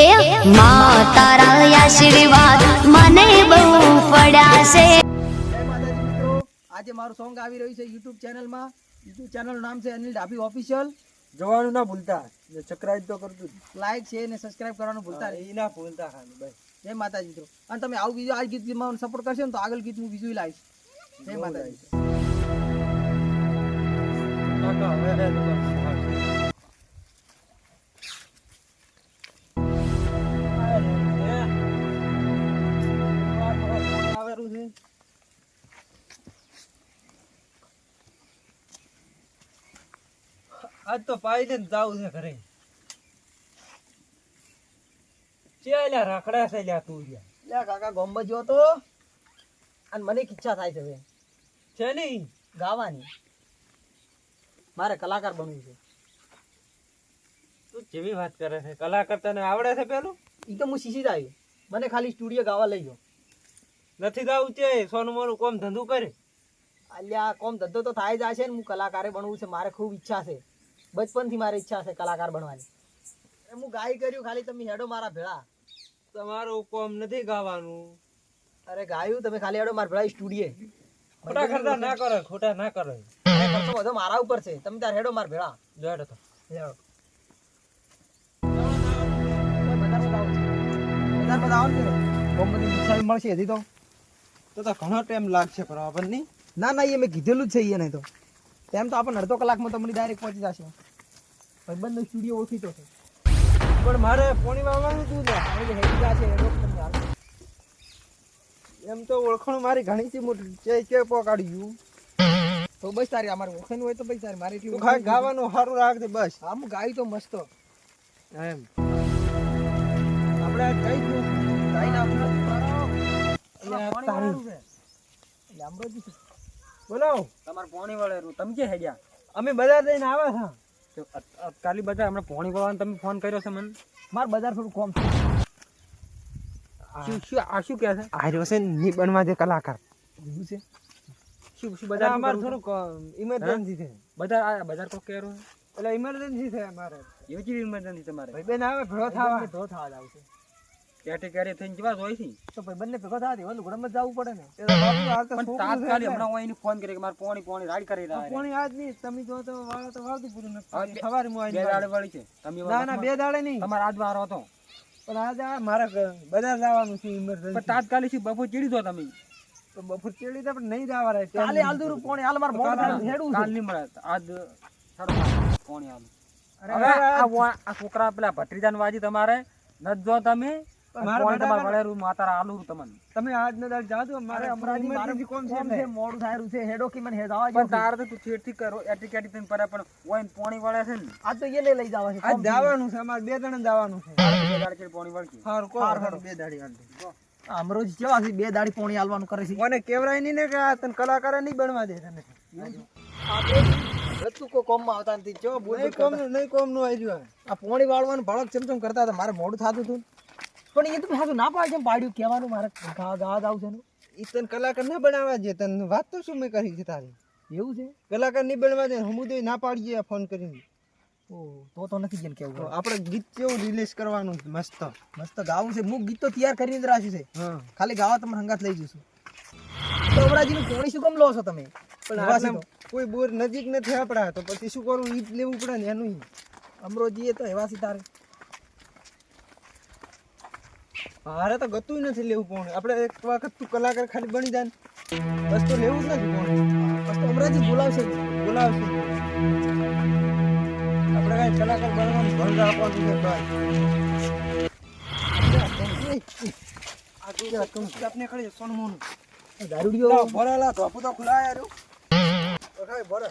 એ મા તારા આશીર્વાદ મને બહુ પડ્યા છે જય માતાજી મિત્રો આજે મારું સોંગ આવી રહ્યું છે યુટ્યુબ ચેનલમાં યુટ્યુબ ચેનલનું નામ છે અનિલ ડાભી ઓફિશિયલ જોવાનું ના ભૂલતા. સબસ્ક્રાઇબ તો કરતું લાઈક છે ને સબસ્ક્રાઇબ કરવાનું ભૂલતા એ ના ભૂલતા ખાલી બસ. જય માતાજી મિત્રો. અને તમે આવું બીજું આ ગીતમાં સપોર્ટ કરશો ને તો આગળ ગીત હું બીજું લાવીશ. જય માતાજી. આજ તો જ જાવું છે ઘરે. ચેલ્યા રાખડા છે લ્યા તું લ્યા. લ્યા કાકા ગોમ્બો જો તો. અને મને ઈચ્છા થાય છે હવે છે નહીં? ગાવાની. મારે કલાકાર બનવું છે. તું જેવી વાત કરે છે? કલાકાર તને આવડે છે પેલું? એ તો હું શીશી જ મને ખાલી સ્ટુડિયો ગાવા લઈ ગયો. નથી ગાવું છે સોનું મોનું કોમ ધંધો કરે? અલ્યા કોમ ધંધો તો થાય જ છે ને હું કલાકારે બનવું છે મારે ખૂબ ઈચ્છા છે. બચપનથી મારી ઈચ્છા છે કલાકાર બનવાની. એ હું ગાઈ કર્યું ખાલી તમે હેડો મારા ભેળા. તમારું કોમ નથી ગાવાનું. અરે ગાયું તમે ખાલી હેડો મારા ભેળા સ્ટુડિયે. ખોટા ખર્ચા ના કરો ખોટા ના કરો. ખર્ચો બધો મારા ઉપર છે. તમે તાર હેડો મારા ભેળા. જોડે તો. હેડો. ઈચ્છા મળશે હજી તો તો તો ઘણો ટાઈમ લાગશે પણ આપણને ના ના એ મેં કીધેલું જ છે એ નહીં તો. તેમ તો આપણને અડધો કલાકમાં તમને ડાયરેક્ટ પહોંચી જશે. ભાઈબંધનો સ્ટુડિયો ઓળખીતો છે. પણ મારે પોણી વાવવાનું શું છે? હેડી છે. એમ તો ઓળખાણ મારી ઘણી થી મોટી. કે ચે પોકાડ્યું તો બસ તારી અમારે ઓળખાણ હોય તો બસ તારી. મારી એટલી ખાલી ગાવાનું સારું રાખજે બસ. હા હું ગાયું તો મસ્ત. એમ. આપણે કઈ ગયું ગાઈ નાખું તારી. છે. બોલો. તમારે પોણી વાળેલું. તમે કે હેડ્યા? અમે બજાર જઈને આવ્યા છે કાલી બજાર હમણાં પોણી વાળવાનો તમે ફોન કર્યો છે મને? માર બજાર થોડું કોમ છે. શું શું આ શું કહે છે? આર્યો છે નિબણમાં બનવા જે કલાકાર. શું છે? શું શું બજાર અમારે થોડુંક ઇમરજન્સી છે. બજાર આ બજાર કોક કહેરો એટલે ઇમરજન્સી છે અમારે. એવી કેવી ઇમરજન્સી તમારે? ભાઈ બેન આવે ભરો થવા. ભરો થવા જ આવશે. ક્યારે કેરી થઈને જવા જોઈ થી તો ભાઈ બંને ભેગો થાતી ઓલું ગરમ જ જવું પડે ને. એ તો બાપુ હાલ તો તાત્કાલિક હમણાં હું એને ફોન કરી કે માર પોણી પોણી રાડ કરી રહ્યા પોણી આજ નહીં તમે જો તો વાળો તો વાળતું પૂરું બે- સવારે હું બે દાડે વાળી છે. તમે ના ના બે દાડે નહીં. તમાર આજ વારો હતો. પણ આજ આ મારે બજાર જવાનું છે ઇમરજન્સી પણ તાત્કાલિકથી બપોર ચીડી દો તમે? તો બપોર દે પણ નહીં જવા રહે કાલે હાલ દૂર પોણી. હાલ મારે મોડ હેડું કાલ નહીં મળે. આજ સાડો પોણી હાલ અરે આ છોકરા પેલા ભત્રીજાન વાજી તમારે. નત જો તમે. મારે પોણી તમારે બરાબર. વળેરું માતારા આલુ તમને. તમે આજ ને દાડ જાજો મારે અમરાજી મારે કોમ છે? મોડું થાયરું છે. હેડો કે મને હેડવા પણ તારે તો તું છેડથી કરો એટી કેટી થઈને પરે પણ ઓય પોણી વળે છે ને. આજ તો એને લઈ જવા છે. આજ જવાનું છે અમારે બે જણ જવાનું છે. બે દાડે પોણી વળકી હારું કો બે દાડી હાલ અમરોજી કેવા છે? બે દાડી પોણી હાલવાનું કરે છે. મને કેવરાય નહીં ને કે તને કલાકાર નહીં બનવા દે તને. તું કો કોમમાં આવતા નથી. જો બોલ કોમ નહીં કોમનું આવી આ પોણી વાળવાનું ભળક ચમચમ કરતા હતા. મારે મોડું થતું હતું. પણ એ તો હાજુ ના પાડે છે પાડ્યું કહેવાનું મારે ગાદ આવશે આવું છે ને એ તને કલાકાર ના બનાવવા છે તને વાત તો શું મેં કરી છે તારી? એવું છે? કલાકાર નહીં બનવા દે તો ના પાડીએ ફોન કરીને. તો તો નથી જેમ કેવું આપણે ગીત કેવું રિલીઝ કરવાનું મસ્ત. મસ્ત ગાવું છે. હું ગીત તો તૈયાર કરીને જ રાખ્યું છે. હા. ખાલી ગાવા તમે હંગાત લઈ જઈશું તો અમરાજીનું કોણી શું કેમ લો છો તમે? પણ. કોઈ બોર નજીક નથી આપણા તો પછી શું કરવું ઈ લેવું પડે ને એનું. અમરોજી એ તો હેવાસી તારે. હારે તો ગતું નથી લેવું પણ. આપણે એક વખત તું કલાકાર ખાલી બની જાય બસ તો લેવું જ નથી પણ. બસ તો અમરાજી બોલાવશે. બોલાવશે આપણે કાંઈ કલાકાર બનવાનું ભણ રાખવાનું છે ભાઈ આ તું તું આપણે ખડી સોનું મોનું આ દારૂડિયો. ભરેલા તો તો ખુલાયા રહ્યું. ભરે.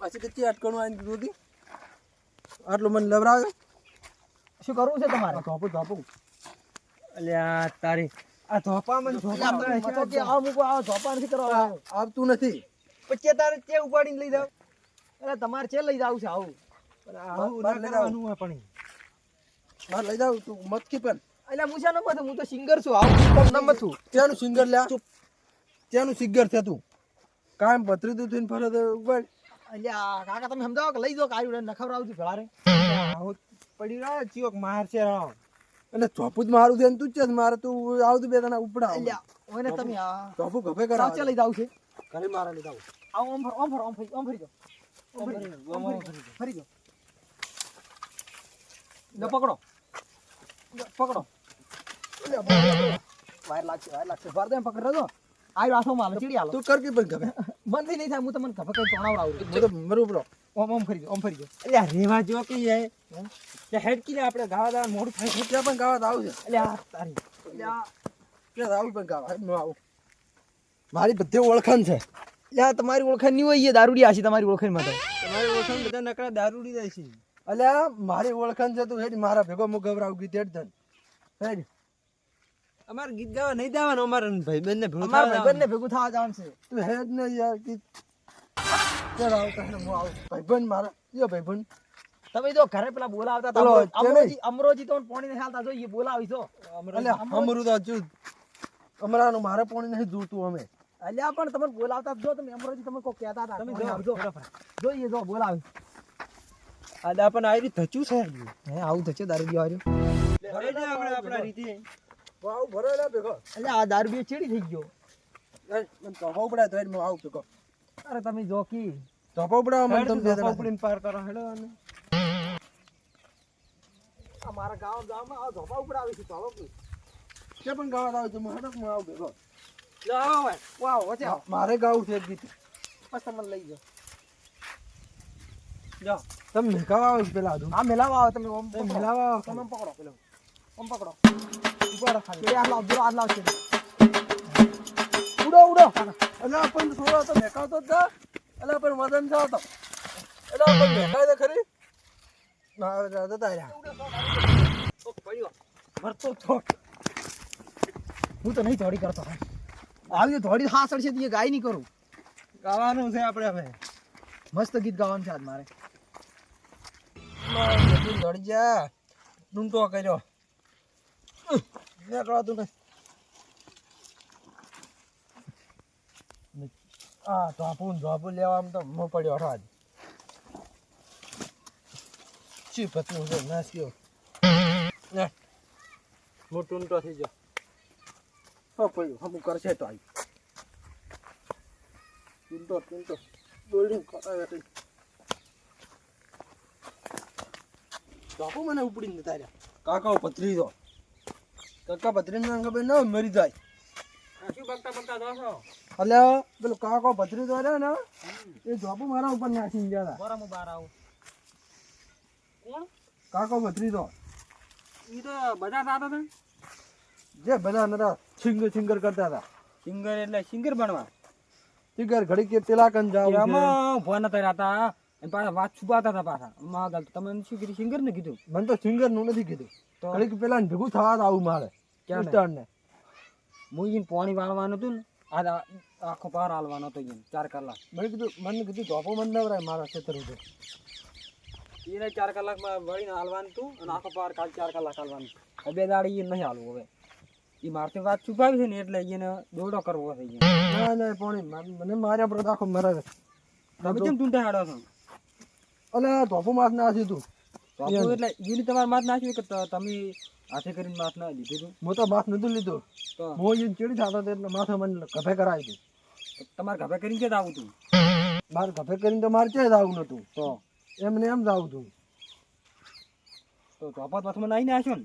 પછી ત્યાં અટકણું આવીને દીધું આટલું મને લવરાવ્યો શું કરવું છે તમારે? ધોપું ધોપું. અલ્યા તારી આ મતલબ કે આ મૂકો આ ધોપા નથી કરવા આવતું નથી. પછી તારે તે ઉપાડીને લઈ જાવ અરે તમારે ચે લઈ જવું છે આવું. આવું હોય પણ મારે લઈ જાવ તું મતકી પણ. એટલે હું છે તો સિંગર છું આવું નંબર છું. ત્યાંનું સિંગર લ્યા. ત્યાંનું સિંગર છે તું. કાયમ પતરી તું થઈને ફરે તો ઉપાડ. કાકા તમે સમજાવો કે લઈ જાઓ કાયું નખવરાવું છું આવું પડી રહ્યો ચિયોક માર છે રાવ. એટલે ચોપુ જ મારું છે તું જ છે મારે તું આવતું બે તને ઉપડા ઓને તમે આ ચોપુ ગભે સાચે કરાવ લઈ જાવ છે. ઘરે મારા લઈ જાવ. આવ ઓમ ફર ઓમ ફર ઓમ ફરી ઓમ ફરી જાઓ. ઓમ ફરી જાઓ, ફરી જાઓ, ફરી પકડો. પકડો. વાયર લાગશે વાયર લાગશે. વાર દે પકડ દો આયો આસો માલ ચીડી આલો તું કર કે પણ ગભે? મનથી નહીં થાય હું તમને ગભે કઈ તોણાવડાવું હું તો મરું ઉપડો. ઓમ ઓમ ફરી ગયો ઓમ ફરી એટલે રેવા જો કે તે હેડકીને આપણે ગાવા દાવા મોડું થાય. છે. ત્યાં પણ ગાવા આવું છે. એટલે આ તારી. એટલે આ ત્યાં આવું પણ ગાવા. હું આવું. મારી બધી ઓળખાણ છે. એટલે તમારી ઓળખાણ નહીં હોય એ દારૂડી આશી તમારી ઓળખાણ માટે તમારી ઓળખાણ બધા નકરા દારૂડી જાય છે. અલ્યા મારી ઓળખાણ છે તું હેડ મારા ભેગો હું ગભરાવું ગીત હેડ ધન હેડ. અમારે ગીત ગાવા નહીં અમારે ભાઈ બંને ભેગું અમારા ભાઈબંધને ભેગું થવા જવાનું છે. તું હેડ ને યાર ગીત. ચાલ આવ તને હું આવું. ભાઈબંધ મારા. યો ભાઈબંધ. તમે જો ઘરે પેલા બોલાવતા હતા? અમરોજી અમરોજી તો પોણી ને હાલતા. જોઈએ બોલાવી છો. અમરું તો હજુ અમરાનું મારે પોણી નહીં જોતું અમે. અલ્યા પણ તમે બોલાવતા જો તમે અમરોજી તમે કોઈ કહેતા હતા. તમે જો જોઈએ જો બોલાવી. આજે પણ આવી રીતે થચું છે? હે આવું થશે દારૂ પીવા છે આપણે આપણા રીતે. આવું ભરેલા ભેગો. અલ્યા આ દારૂ બી ચેડી થઈ ગયો. મને ધોપા પડે તો આવું ભેગો. અરે તમે જોકી ઉપડાવો મને તમે તું ધોપા. ઉપડીને પાર કરો હેડો અને આ ગામ ગામમાં આ ધોપા ઉપડાવી છે ચાલો કી. કે પણ ગાવા તો આવજો, હું હેડો હું આવું ભેગો લો આવો ભાઈ. વાહ વચ્ચે આવો. મારે ગાવું છે ગીત બસ તમને લઈ જાઓ જાઓ. તમે મેઘાવા આવો પેલા આ મેલાવા આવો તમે ઓમ. મેલાવા આવો તમે ઓમ પકડો પેલો ઓમ પકડો ઊભા રહો ખાલી. આ લાવ લાવો, જોરો હાથ છે. ઉડો ઉડો. એટલે પણ થોડો તો દેખાતો જ એટલે પણ વજન છે તો. અલા, પણ મેકાય તો ખરી. ના જતા રહ્યા. મરતો થોટ. હું તો નહીં થોડી કરતો આવી થોડી હાસડ છે તે ગાય નહીં કરું. ગાવાનું છે આપણે હવે. મસ્ત ગીત ગાવાનું છે આજ મારે. દોડી જા ડૂંટો કર્યો. નીકળાતું નહીં આ ધોપું ધોપું લેવા આમ તો મો પડ્યો હતો આજ ચી પતલું છે, નાસ્યો. મોટું તો થઈ ગયો. પડ્યું. હમું કરશે તો આવી ટૂંટો ટૂંટો દોડી ખોટા બેઠી ધોપું મને ઉપડીને જતા રહ્યા કાકા પથરી દો કાકા પથરી ને ખબર ના મરી જાય. એટલે પેલું કાકો પથરી દો ને એ ધોપું મારા ઉપર નાખી ગયા હતા. બરાબર બહાર આવું. કોણ? કાકો ઈ તો બધા જે બધા નતા સિંગર સિંગર કરતા હતા. સિંગર એટલે સિંગર બનવા? સિંગર ઘડી કે પેલા કન જાવ એમાં ઊભા નતા હતા અને પાછા વાત છુપાતા હતા પાછા. માં ગાલ તમે શું કીધું? સિંગર ને કીધું? મને તો સિંગરનું નથી કીધું. તો? ઘડી પેલા ભેગું થવા આવું મારે. ક્યાં ને હું પાણી વાળવાનું હતું ને આ આખો પાર હાલવાનો હતો ઈને ચાર કલાક. મેં કીધું મને કીધું ધોપો મને નવરાય મારા ખેતર ઉપર. એને ચાર કલાકમાં વળીને હાલવાનું હતું અને આખો પાર કાલ ચાર કલાક હાલવાનું હવે બે દાડી એ નહીં હાલવું હવે. એ મારથી વાત છુપાવી છે ને એટલે એને દોડો કરવો થઈ ગયો ના ના પાણી મને માર્યા પર આખો મરે તમે કેમ તું હાડો છો? અલે ધોપો માથ ના તું. તો એટલે એની તમારે માથ નાખ્યું કે તમે હાથે કરીને માથ ના લીધું મો હું તો માથ નતું લીધું. હું એને ચીડી થતો હતો એટલે માથે મને ગભે કરાવી દઉં તો તમારે ઘરે કરીને ક્યાં આવું તું? મારે ગભે કરીને તો મારે ક્યાંય જવું નતું તો? એમને એમ જ આવું તું. તો ચોપાત વચમાં નાઈને આવ્યો ને?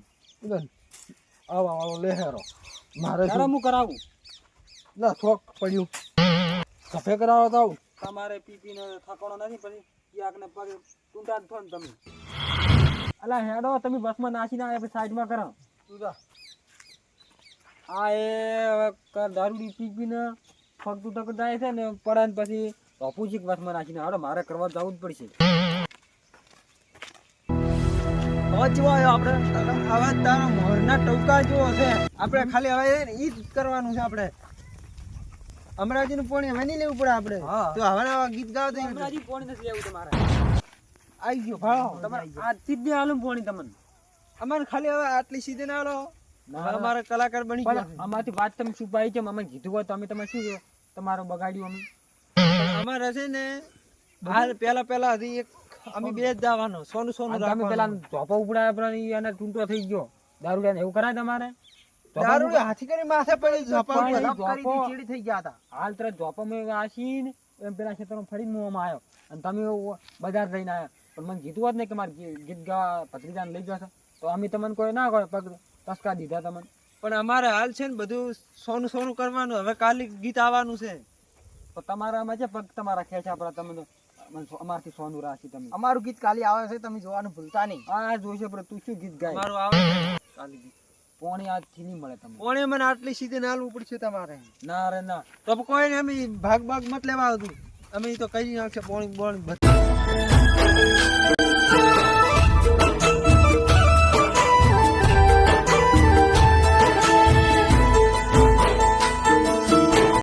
આવો આવો લેહેરો મારે શું? હું કરાવું? ના થોક પડ્યું. ગભે કરાવો તો આવું. તમારે પી પીને થકવાનો નથી પછી ક્યાંકને પગે ટૂંટા થો ને તમે. અલા હેડો તમે બસમાં નાસીને આવ્યા પછી સાઈડમાં કરો. તું જા. આ એ દારૂડી પી પીને ફગતું તક જાય છે ને પડે ને પછી બાપુજી બસમાં નાખીને હાડો મારે કરવા જવું જ પડશે. આવ્યો આપણે. હવે તારા મોરના ટોકા જો હશે આપણે ખાલી હવે ઈ જ કરવાનું છે આપણે. અમરાજીનું પોણી હવે નહીં લેવું પડે આપણે. તો હવે ગીત ગાવ તો. અમરાજી પોણી નથી લેવું તમારે. આવી ગયો. ભાવ તમારે આજથી જ આલું પોણી તમને. અમારે ખાલી હવે આટલી સીધે ના આલો અમારા કલાકાર બની ગયા. પણ વાત તમે શું પાઈ છે અમે કીધું હોય તો અમે તમે શું તમારો બગાડ્યું અમે. અમારે છે ને હાલ પેલા પેલા હતી એક અમે બે જ દાવાનો સોનું સોનું તમે પેલા ધોપો ઉપડાયા અને ટૂંટો થઈ ગયો. દારૂડિયાને એવું કરાય તમારે? ચોપા દારૂ હાથી કરી માથે પડી ચીડી થઈ ગયા હતા. હાલ તરત જોપામાં આસીને એમ પેલા ખેતરમાં ફરી મોંમાં આવ્યો અને તમે બજાર જઈને આવ્યા પણ મને કીધું હોત ને કે મારે ગીત ગાવા ભત્રીજાને લઈ જશો તો અમે તમને કોઈ ના કોઈ પગ ટસકા દીધા તમને. પણ અમારે હાલ છે ને બધું સોનું સોનું કરવાનું હવે કાલે ગીત આવવાનું છે. તો તમારામાં છે પગ તમારા ખેંચા પર તમે અમારથી સોનું રાશી તમે. અમારું ગીત કાલે આવે છે તમે જોવાનું ભૂલતા નહીં. આ જોઈશે પણ તું શું ગીત ગાય? મારું આવે છે કાલે ગીત. પોણી આજથી નહીં મળે તમને. કોણે મને આટલી સીધે નાલવું પડશે તમારે. ના રે ના. તો કોઈ ને અમે ભાગ ભાગ મત લેવા આવતું. અમે તો કઈ નાખશે પોણી બોણી